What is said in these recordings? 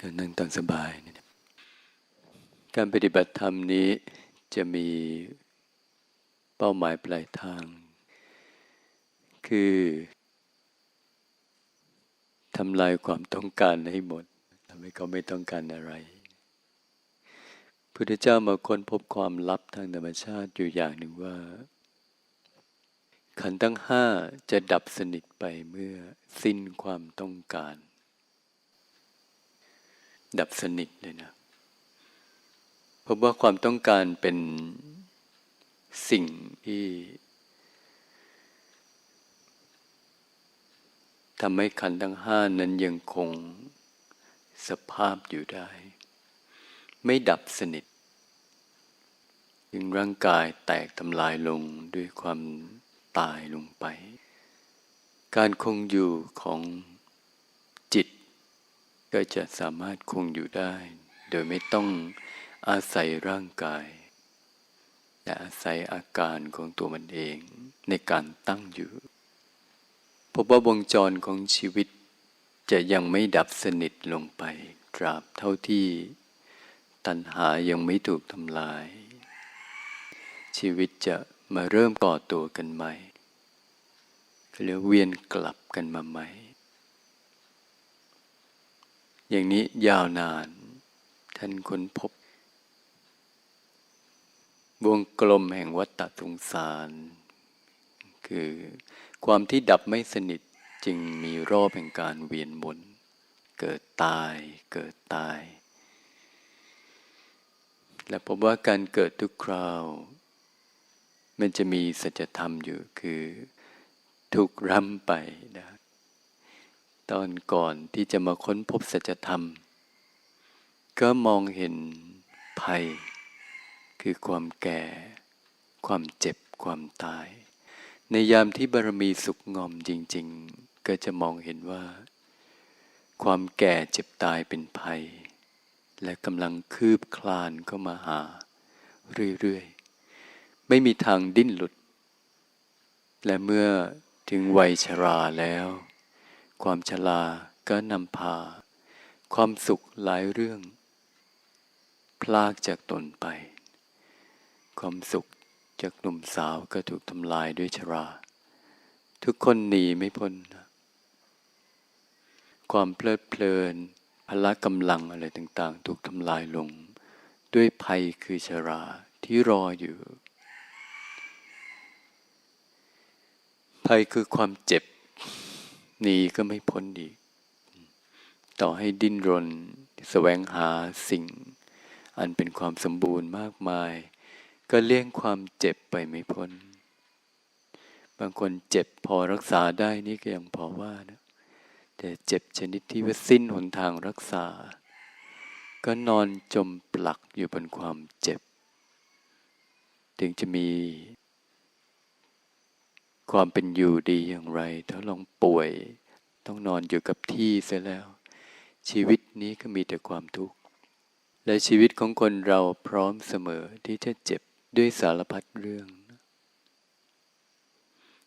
ก็นั่งตอนสบายนี่การปฏิบัติธรรมนี้จะมีเป้าหมายปลายทาง คือทำลายความต้องการให้หมดทำให้เขาไม่ต้องการอะไรพุทธเจ้ามาค้นพบความลับทางธรรมชาติอยู่อย่างหนึ่งว่า ขันธ์ทั้งห้าจะดับสนิทไปเมื่อสิ้นความต้องการ ดับสนิทเลยนะเพราะว่าความต้องการเป็นสิ่งที่ทำให้ขันธ์ทั้งห้านั้นยังคงสภาพอยู่ได้ ไม่ดับสนิทจึงร่างกายแตกทำลายลงด้วยความตายลงไป การคงอยู่ของ ก็จะสามารถคงอยู่ได้ โดยไม่ต้องอาศัยร่างกาย แต่อาศัยอาการของตัวมันเองในการตั้งอยู่ พบว่าวงจรของชีวิตจะยังไม่ดับสนิทลงไป ตราบเท่าที่ตัณหายังไม่ถูกทำลาย ชีวิตจะมาเริ่มก่อตัวกันใหม่เรียกเวียนกลับกันมาใหม่ อย่างนี้ยาวนาน ท่านค้นพบ วงกลมแห่งวัฏฏสงสาร คือความที่ดับไม่สนิทจึงมีรอบแห่งการเวียนวนเกิดตายเกิดตาย และพบว่าการเกิดทุกคราว มันจะมีสัจธรรมอยู่คือถูกร่ำไปนะ ตอนก่อนที่จะมาค้นพบสัจธรรม ก็มองเห็นภัย คือความแก่ ความเจ็บความตาย ในยามที่บารมีสุกงอมจริง ๆ ก็จะมองเห็นว่า ความแก่เจ็บตายเป็นภัย และกำลังคืบคลานเข้ามาหา เรื่อยๆ ไม่มีทางดิ้นหลุด และเมื่อถึงวัยชราแล้ว ความชราก็นำพา ความสุขหลายเรื่อง พลากจากตนไป ความสุขจากหนุ่มสาวก็ถูกทำลายด้วยชรา ทุกคนหนีไม่พ้น ความเพลิดเพลินพละกำลังอะไรต่างๆ ถูกทำลายลง ด้วยภัยคือชราที่รออยู่ ภัยคือความเจ็บ หนีก็ไม่พ้นอีก ต่อให้ดิ้นรนแสวงหาสิ่ง อันเป็นความสมบูรณ์มากมาย ก็เลี่ยงความเจ็บไปไม่พ้น บางคนเจ็บพอรักษาได้นี่ก็ยังพอว่านะแต่เจ็บชนิดที่ว่าสิ้นหนทางรักษา ก็นอนจมปลักอยู่บนความเจ็บ ถึงจะมี ความเป็นอยู่ดีอย่างไร ถ้าลองป่วย ต้องนอนอยู่กับที่เสียแล้ว ชีวิตนี้ก็มีแต่ความทุกข์ และชีวิตของคนเราพร้อมเสมอที่จะเจ็บด้วยสารพัดเรื่อง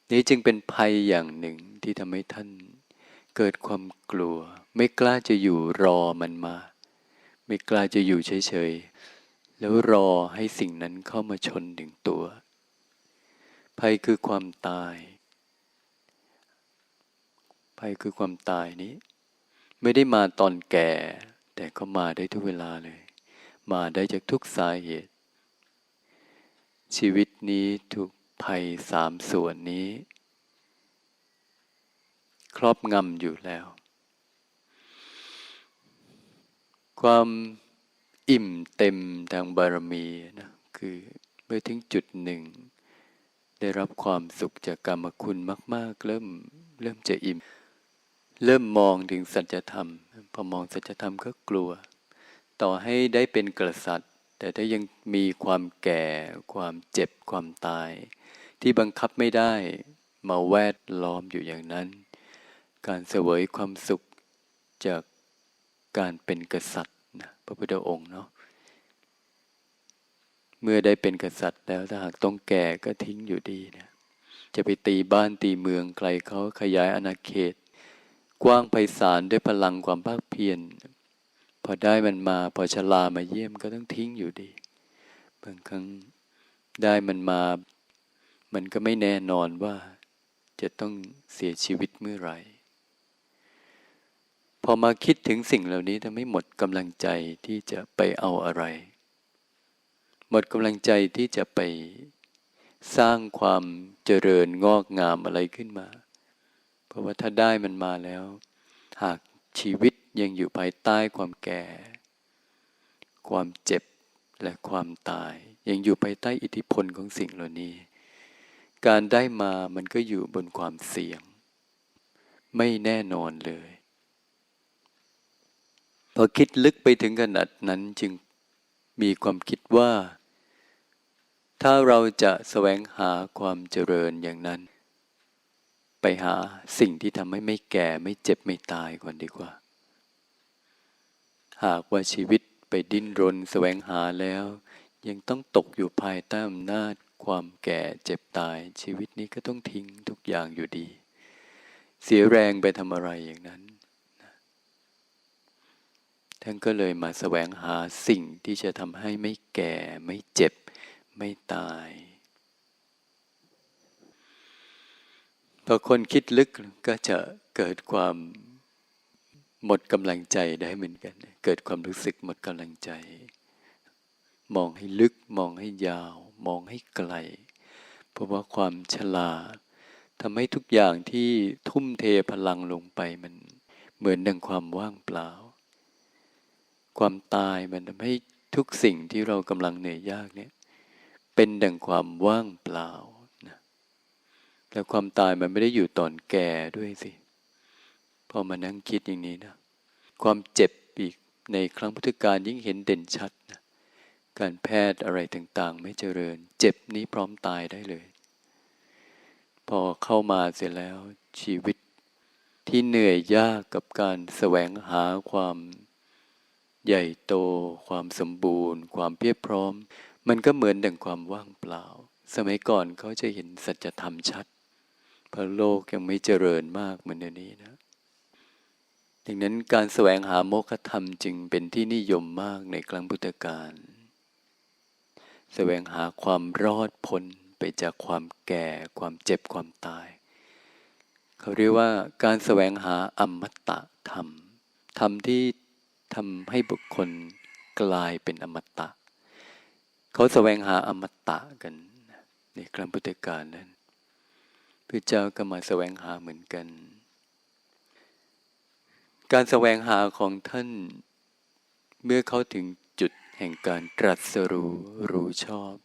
นี้จึงเป็นภัยอย่างหนึ่งที่ทำให้ท่าน เกิดความกลัว ไม่กล้าจะอยู่รอมันมา ไม่กล้าจะอยู่เฉยๆแล้วรอให้สิ่งนั้นเข้ามาชนถึงตัว ภัยคือความตาย ภัยคือความตายนี้ ไม่ได้มาตอนแก่ แต่ก็มาได้ทุกเวลาเลย มาได้จากทุกสาเหตุ ชีวิตนี้ถูกภัยสามส่วนนี้ ครอบงำอยู่แล้ว ความอิ่มเต็มทางบารมีนะคือเมื่อถึงจุดหนึ่ง ได้รับความสุขจากกรรมคุณมาก ๆ เริ่มเริ่มจะอิ่ม เริ่มมองถึงสัจธรรม พอมองสัจธรรมก็กลัว ต่อให้ได้เป็นกษัตริย์ แต่ถ้ายังมีความแก่ ความเจ็บความตาย ที่บังคับไม่ได้มาแวดล้อมอยู่อย่างนั้น การเสวยความสุขจากการเป็นกษัตริย์นะพระพุทธองค์เนาะ เมื่อได้เป็นกษัตริย์แล้วถ้าหากต้องแก่ก็ทิ้งอยู่ดีนะจะไปตีบ้านตีเมืองใครเขาขยายอาณาเขต กว้างไพศาลด้วยพลังความภาคเพียรพอได้มันมาพอชลามาเยี่ยมก็ต้องทิ้งอยู่ดีบางครั้งได้มันมา มันก็ไม่แน่นอนว่าจะต้องเสียชีวิตเมื่อไหร่ พอมาคิดถึงสิ่งเหล่านี้ทำให้หมดกำลังใจที่จะไปเอาอะไร หมดกำลังใจที่จะไปสร้างความเจริญงอกงามอะไรขึ้นมา เพราะว่าถ้าได้มันมาแล้ว หากชีวิตยังอยู่ภายใต้ความแก่ ความเจ็บและความตาย ยังอยู่ภายใต้อิทธิพลของสิ่งเหล่านี้ การได้มามันก็อยู่บนความเสี่ยง ไม่แน่นอนเลย พอคิดลึกไปถึงขนาดนั้นจึงมีความคิดว่า ถ้าเราจะแสวงหาความเจริญอย่างนั้น ไปหาสิ่งที่ทำให้ไม่แก่ไม่เจ็บไม่ตายก่อนดีกว่า หากว่าชีวิตไปดิ้นรนแสวงหาแล้ว ยังต้องตกอยู่ภายใต้อำนาจความแก่เจ็บตาย ชีวิตนี้ก็ต้องทิ้งทุกอย่างอยู่ดี เสียแรงไปทำอะไรอย่างนั้นท่านก็เลยมาแสวงหาสิ่งที่จะทำให้ไม่แก่ไม่เจ็บ ไม่ตายพอคนคิดลึกก็จะเกิดความหมดกำลังใจได้เหมือนกัน เกิดความรู้สึกหมดกำลังใจ มองให้ลึกมองให้ยาว มองให้ไกล เพราะว่าความฉลาดทำให้ทุกอย่างที่ทุ่มเทพลังลงไปมันเหมือนดังความว่างเปล่า ความตายมันทำให้ทุกสิ่งที่เรากำลังเหนื่อยยากเนี่ย เป็นดังความว่างเปล่านะแล้วความตายมันไม่ได้อยู่ตอนแก่ด้วยสิ พอมานั่งคิดอย่างนี้นะ ความเจ็บอีกในครั้งพุทธกาลยิ่งเห็นเด่นชัดนะการแพทย์อะไรต่างๆ ไม่เจริญ เจ็บนี้พร้อมตายได้เลย พอเข้ามาเสร็จแล้วชีวิตที่เหนื่อยยากกับการแสวงหาความใหญ่โต ความสมบูรณ์ ความเพียบพร้อม มันก็เหมือนดังความว่างเปล่า สมัยก่อนเขาจะเห็นสัจธรรมชัด เพราะโลกยังไม่เจริญมากเหมือนเดี๋ยวนี้นะ ดังนั้นการแสวงหาโมฆะธรรมจึงเป็นที่นิยมมากในครั้งพุทธกาล แสวงหาความรอดพ้นไปจากความแก่ ความเจ็บ ความตาย เขาเรียกว่าการแสวงหาอมตะธรรม ธรรมที่ทำให้บุคคลกลายเป็นอมตะ เขาแสวงหาอมตะกันในครั้งพุทธกาลนั้นพระเจ้าก็มาแสวงหาเหมือนกัน การแสวงหาของท่าน เมื่อเขาถึงจุดแห่งการตรัสรู้รู้ชอบ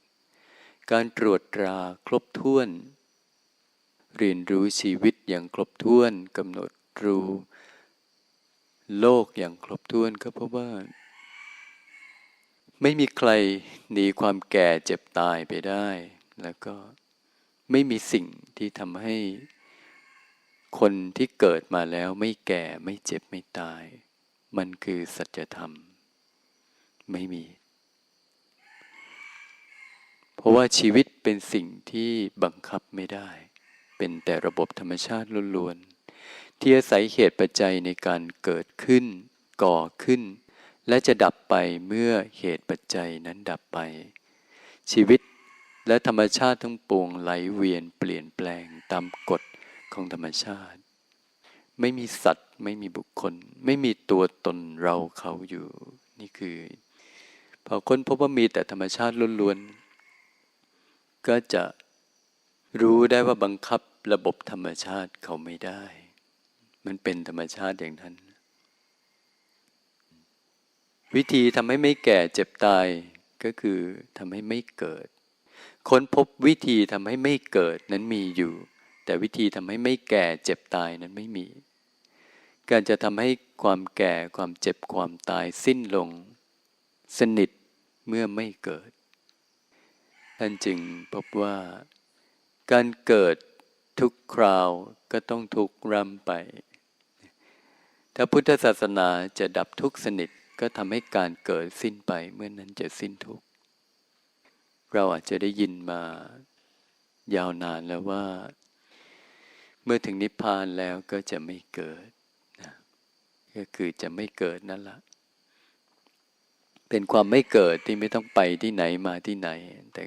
การตรวจตราครบถ้วน เรียนรู้ชีวิตอย่างครบถ้วนกำหนดรู้ โลกอย่างครบถ้วนก็เพราะว่า ไม่มีใครหนีความแก่เจ็บตายไปได้ แล้วก็ไม่มีสิ่งที่ทำให้คนที่เกิดมาแล้วไม่แก่ไม่เจ็บไม่ตาย มันคือสัจธรรม ไม่มี เพราะว่าชีวิตเป็นสิ่งที่บังคับไม่ได้ เป็นแต่ระบบธรรมชาติล้วนๆที่อาศัยเหตุปัจจัยในการเกิดขึ้น ก่อขึ้น และจะดับไปเมื่อเหตุปัจจัยนั้นดับไป ชีวิตและธรรมชาติทั้งปวงไหลเวียนเปลี่ยนแปลงตามกฎของธรรมชาติ ไม่มีสัตว์ไม่มีบุคคล ไม่มีตัวตนเราเขาอยู่ นี่คือ พอคนพบว่ามีแต่ธรรมชาติล้วนๆก็จะรู้ได้ว่าบังคับระบบธรรมชาติเขาไม่ได้ มันเป็นธรรมชาติอย่างนั้น วิธีทำให้ไม่แก่เจ็บตายก็คือทำให้ไม่เกิด ค้นพบวิธีทำให้ไม่เกิดนั้นมีอยู่ แต่วิธีทำให้ไม่แก่เจ็บตายนั้นไม่มี การจะทำให้ความแก่ความเจ็บความตายสิ้นลง สนิทเมื่อไม่เกิด ท่านจึงพบว่า การเกิดทุกคราวก็ต้องทุกร่ำไป ถ้าพุทธศาสนาจะดับทุกสนิท ก็ทำให้การเกิดสิ้นไปเมื่อนนั้นจะสิ้นทุกข์ เราอาจจะได้ยินมายาวนานแล้วว่า เมื่อถึงนิพพานแล้วก็จะไม่เกิดนะก็คือจะไม่เกิดนั่นละเป็นความไม่เกิดที่ไม่ต้องไปที่ไหนมาที่ไหน แต่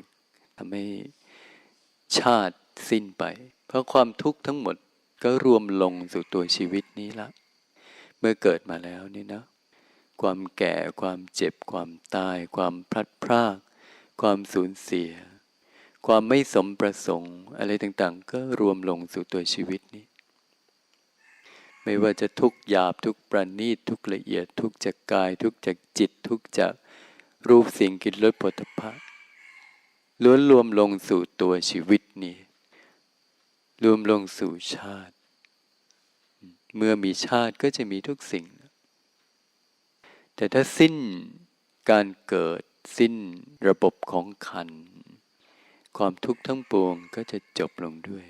ทำให้ชาติสิ้นไป เพราะความทุกข์ทั้งหมดก็รวมลงสู่ตัวชีวิตนี้ละ เมื่อเกิดมาแล้วนี่นะ ความแก่ ความเจ็บ ความตาย ความพลัดพราก ความสูญเสีย ความไม่สมประสงค์ อะไรต่างๆ ก็รวมลงสู่ตัวชีวิตนี้ ไม่ว่าจะทุกหยาบทุกประณีตทุกละเอียดทุกจากกาย ทุกจากจิต ทุกจากรูปสิ่งกินรสผลิตภัณฑ์ล้วนรวมลงสู่ตัวชีวิตนี้ รวมลงสู่ชาติ เมื่อมีชาติก็จะมีทุกสิ่ง แต่ถ้าสิ้นการเกิดสิ้นระบบของขัน ความทุกข์ทั้งปวงก็จะจบลงด้วย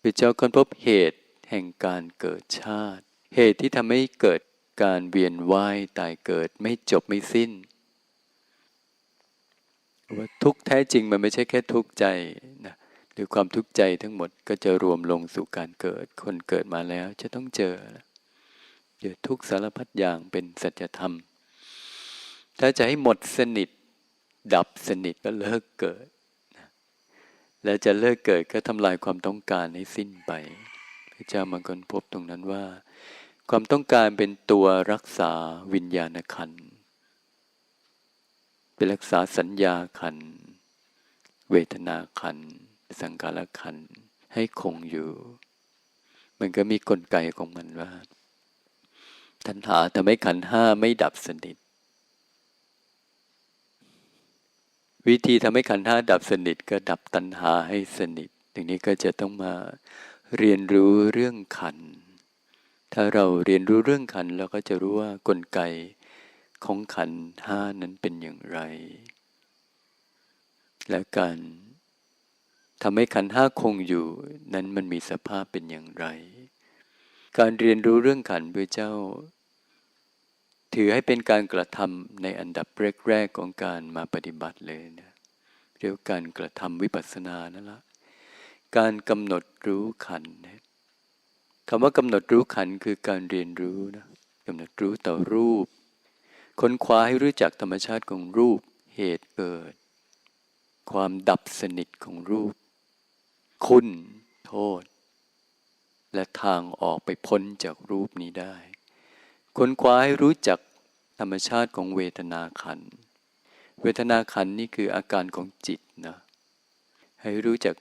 พระเจ้าค้นพบเหตุแห่งการเกิดชาติ เหตุที่ทำให้เกิดการเวียนว่ายตายเกิดไม่จบไม่สิ้นว่าทุกแท้จริงมันไม่ใช่แค่ทุกข์ใจนะหรือความทุกข์ใจทั้งหมดก็จะรวมลงสู่การเกิด คนเกิดมาแล้วจะต้องเจอ เจอทุกสารพัดอย่างเป็นสัจธรรม ถ้าจะให้หมดสนิท ดับสนิทก็เลิกเกิด และจะเลิกเกิดก็ทำลายความต้องการให้สิ้นไป พระเจ้ามังกรพบตรงนั้นว่า ความต้องการเป็นตัวรักษาวิญญาณขันเป็นรักษาสัญญาขัน เวทนาขัน สังขารขัน ให้คงอยู่ มันก็มีกลไกของมันว่า ตัณหาทำให้ขันห้าไม่ดับสนิท วิธีทำให้ขันห้าดับสนิทก็ดับตัณหาให้สนิทตรงนี้ก็จะต้องมาเรียนรู้เรื่องขัน ถ้าเราเรียนรู้เรื่องขันเราก็จะรู้ว่ากลไกของขันห้านั้นเป็นอย่างไร และการทำให้ขันห้าคงอยู่นั้นมันมีสภาพเป็นอย่างไร การเรียนรู้เรื่องขันพระเจ้า ถือให้เป็นการกระทำในอันดับแรกๆของการมาปฏิบัติเลยนะเรียกการกระทำวิปัสสนานั่นละการกำหนดรู้ขันนะคำว่ากำหนดรู้ขันคือการเรียนรู้นะกำหนดรู้ต่อรูป ค้นคว้าให้รู้จักธรรมชาติของรูปเหตุเกิด ความดับสนิทของรูป คุณ โทษ และทางออกไปพ้นจากรูปนี้ได้ ค้นคว้าให้รู้จักธรรมชาติของเวทนาขัน เวทนาขันนี่คืออาการของจิตนะให้รู้จัก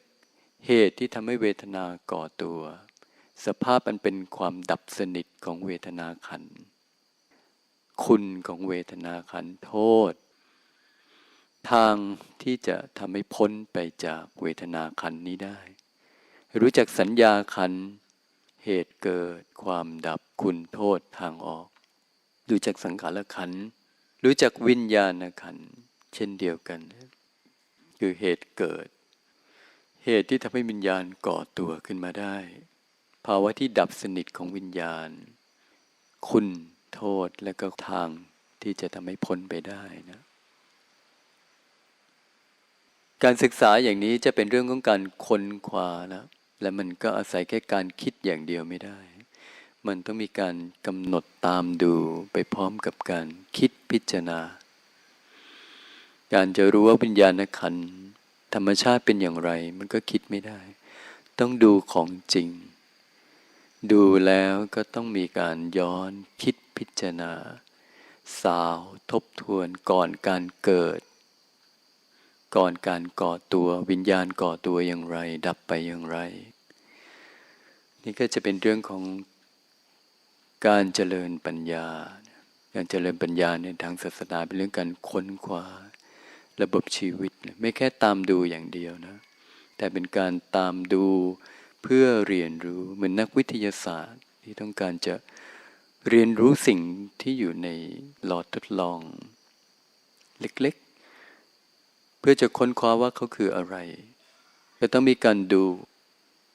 เหตุที่ทำให้เวทนาก่อตัว สภาพอันเป็นความดับสนิทของเวทนาขัน คุณของเวทนาขันโทษ ทางที่จะทำให้พ้นไปจากเวทนาขันนี้ได้ รู้จักสัญญาขันธ เหตุเกิดความดับคุณโทษทางออกรู้จักสังขารขันธ์รู้จักวิญญาณขันเช่นเดียวกัน คือเหตุเกิด เหตุที่ทำให้วิญญาณก่อตัวขึ้นมาได้ ภาวะที่ดับสนิทของวิญญาณ คุณโทษและก็ทางที่จะทำให้พ้นไปได้นะการศึกษาอย่างนี้จะเป็นเรื่องของการค้นคว้าแล้ว และมันก็อาศัยแค่การคิดอย่างเดียวไม่ได้ มันต้องมีการกำหนดตามดูไปพร้อมกับการคิดพิจารณา การจะรู้ว่าวิญญาณขันธ์ธรรมชาติเป็นอย่างไร มันก็คิดไม่ได้ ต้องดูของจริง ดูแล้วก็ต้องมีการย้อนคิดพิจารณา สาวทบทวนก่อนการเกิดก่อนการก่อตัววิญญาณก่อตัวอย่างไร ดับไปอย่างไร นี่ก็จะเป็นเรื่องของการเจริญปัญญา การเจริญปัญญาในทางศาสนาเป็นเรื่องการค้นคว้าระบบชีวิต ไม่แค่ตามดูอย่างเดียวนะ แต่เป็นการตามดูเพื่อเรียนรู้เหมือนนักวิทยาศาสตร์ที่ต้องการจะเรียนรู้สิ่งที่อยู่ในหลอดทดลอง เล็กๆ เพื่อจะค้นคว้าว่าเขาคืออะไรก็ต้องมีการดู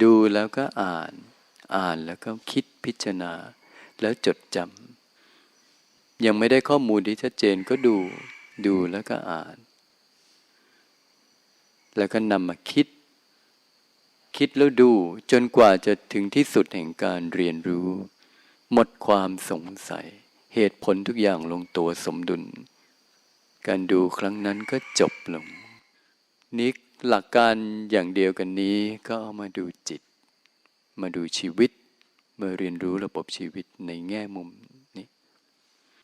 ดูแล้วก็อ่าน อ่านแล้วก็คิดพิจารณา แล้วจดจำยังไม่ได้ข้อมูลที่ชัดเจนก็ดูดูแล้วก็อ่าน แล้วก็นำมาคิด คิดแล้วดูจนกว่าจะถึงที่สุดแห่งการเรียนรู้ หมดความสงสัย เหตุผลทุกอย่างลงตัวสมดุล การดูครั้งนั้นก็จบลงนี่หลักการอย่างเดียวกันนี้ก็เอามาดูจิต มาดูชีวิต มาเรียนรู้ระบบชีวิตในแง่มุมนี้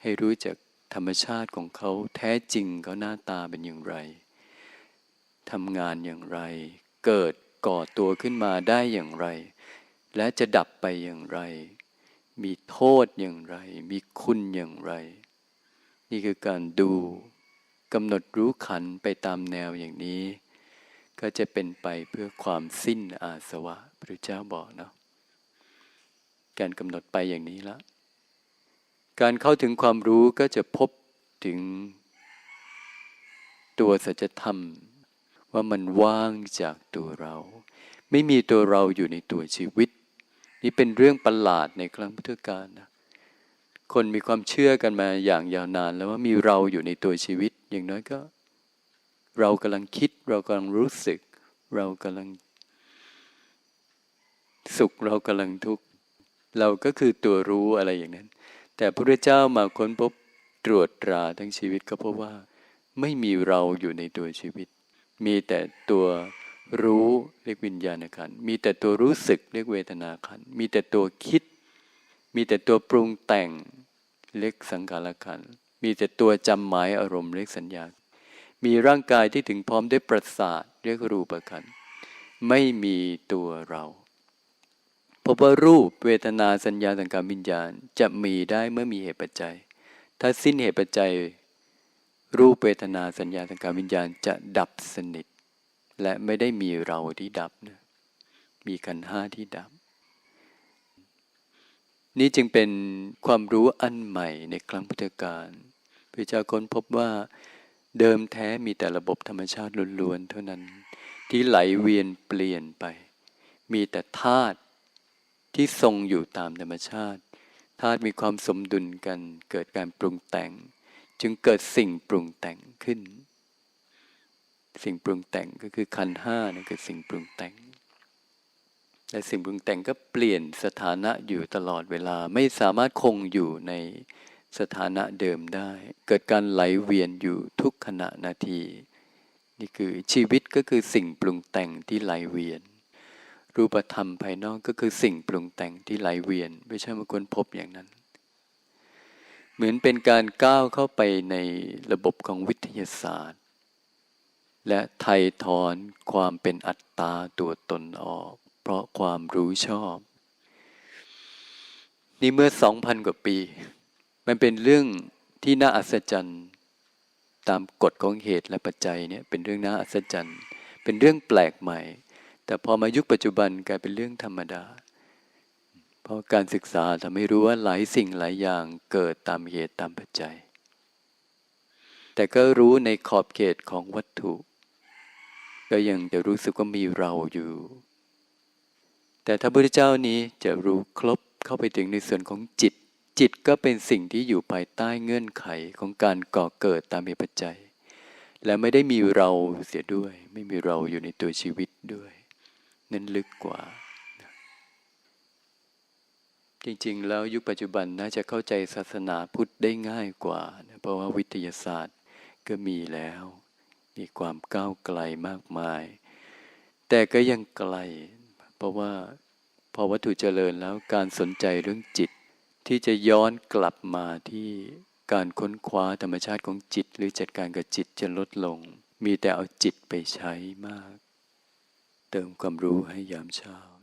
ให้รู้จักธรรมชาติของเขาแท้จริงเขาหน้าตาเป็นอย่างไรทำงานอย่างไร เกิดก่อตัวขึ้นมาได้อย่างไร และจะดับไปอย่างไร มีโทษอย่างไร มีคุณอย่างไร นี่คือการดูกำหนดรู้ขันไปตามแนวอย่างนี้ ก็จะเป็นไปเพื่อความสิ้นอาสวะพระเจ้าบอกเนาะการกำหนดไปอย่างนี้ละการเข้าถึงความรู้ก็จะพบถึง ตัวสัจธรรม ว่ามันว่างจากตัวเรา ไม่มีตัวเราอยู่ในตัวชีวิต นี่เป็นเรื่องประหลาดในครั้งพุทธกาลนะคนมีความเชื่อกันมาอย่างยาวนาน แล้วว่ามีเราอยู่ในตัวชีวิต อย่างน้อยก็ เรากำลังคิด เรากำลังรู้สึก เรากำลัง สุขเรากำลังทุกข์เราก็คือตัวรู้อะไรอย่างนั้น แต่พระเจ้ามาค้นพบตรวจตราทั้งชีวิตก็เพราะว่า ไม่มีเราอยู่ในตัวชีวิต มีแต่ตัวรู้เรียกวิญญาณขันมีแต่ตัวรู้สึกเรียกเวทนาขันมีแต่ตัวคิด มีแต่ตัวปรุงแต่งเรียกสังขารขันมีแต่ตัวจำหมายอารมณ์เรียกสัญญา มีร่างกายที่ถึงพร้อมด้วยประสาทเรียกรูปขันธ์ไม่มีตัวเราพบว่ารูปเวทนาสัญญาสังการวิญญาณจะมีได้เมื่อมีเหตุปัจจัย ถ้าสิ้นเหตุปัจจัย รูปเวทนาสัญญาสังการวิญญาณจะดับสนิท และไม่ได้มีเราที่ดับนะมีกันห้าที่ดับ นี่จึงเป็นความรู้อันใหม่ในครั้งพุทธกาลพระเจ้าค้นพบว่า เดิมแท้มีแต่ระบบธรรมชาติล้วนๆเท่านั้น ที่ไหลเวียนเปลี่ยนไป มีแต่ธาตุที่ทรงอยู่ตามธรรมชาติธาตุมีความสมดุลกันเกิดการปรุงแต่ง จึงเกิดสิ่งปรุงแต่งขึ้น สิ่งปรุงแต่งก็คือขันห้านั่นคือสิ่งปรุงแต่งและสิ่งปรุงแต่งก็เปลี่ยนสถานะอยู่ตลอดเวลาไม่สามารถคงอยู่ใน สถานะเดิมได้ เกิดการไหลเวียนอยู่ทุกขณะนาที นี่คือชีวิตก็คือสิ่งปรุงแต่งที่ไหลเวียน รูปธรรมภายนอกก็คือสิ่งปรุงแต่งที่ไหลเวียน ไม่ใช่มาควรพบอย่างนั้น เหมือนเป็นการก้าวเข้าไปในระบบของวิทยาศาสตร์ และไถ่ถอนความเป็นอัตตาตัวตนออก เพราะความรู้ชอบ นี่เมื่อสองพันกว่าปี มันเป็นเรื่องที่น่าอัศจรรย์ ตามกฎของเหตุและปัจจัยเนี่ยเป็นเรื่องน่าอัศจรรย์ เป็นเรื่องแปลกใหม่ แต่พอมายุคปัจจุบันกลายเป็นเรื่องธรรมดา เพราะการศึกษาทำให้รู้ว่าหลายสิ่งหลายอย่างเกิดตามเหตุตามปัจจัย แต่ก็รู้ในขอบเขตของวัตถุ ก็ยังจะรู้สึกว่ามีเราอยู่ แต่ถ้าพระเจ้านี้จะรู้ครบเข้าไปถึงในส่วนของจิต จิตก็เป็นสิ่งที่อยู่ภายใต้เงื่อนไขของการก่อเกิดตามเหตุปัจจัย และไม่ได้มีเราเสียด้วย ไม่มีเราอยู่ในตัวชีวิตด้วย นั้นลึกกว่า จริงๆ แล้วยุคปัจจุบันน่าจะเข้าใจศาสนาพุทธได้ง่ายกว่านะเพราะว่าวิทยาศาสตร์ก็มีแล้ว มีความก้าวไกลมากมาย แต่ก็ยังไกล เพราะว่าพอวัตถุเจริญแล้วการสนใจเรื่องจิต ที่จะย้อนกลับมาที่การค้นคว้าธรรมชาติของจิต หรือจัดการกับจิตจะลดลง มีแต่เอาจิตไปใช้มาก เติมความรู้ให้ยามเช้า